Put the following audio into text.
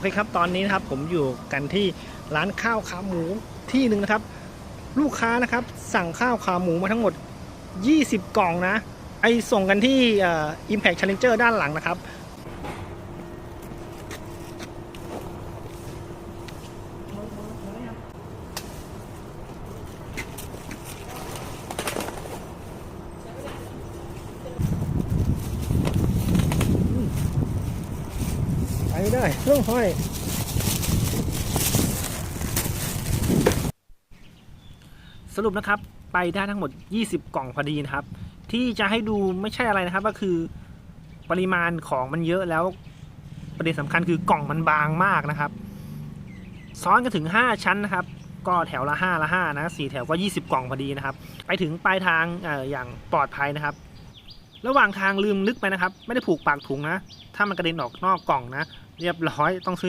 โอเคครับตอนนี้นะครับผมอยู่กันที่ร้านข้าวขาหมูที่หนึ่งนะครับ ลูกค้านะครับสั่งข้าวขาหมูมาทั้งหมด 20 กล่องนะ ไอส่งกันที่อ่อ Impact Challenger ด้านหลังนะครับ ไปได้เรื่องห้อย สรุปนะครับไปได้ทั้งหมด 20 กล่องพอดีนะครับ ที่จะให้ดูไม่ใช่อะไรนะครับ ก็คือปริมาณของมันเยอะแล้วประเด็นสำคัญคือกล่องมันบางมากนะครับ ซ้อนกันถึง 5 ชั้นนะครับ ก็แถวละ 5 ละ5นะสี่แถวก็ 20 กล่องพอดีนะครับ ไปถึงปลายทางอออย่างปลอดภัยนะครับ ระหว่างทางลืมนึกไปนะครับ ไม่ได้ผูกปากถุงนะ ถ้ามันกระเด็นออกนอกกล่องนะ เรียบร้อยต้องซื้อ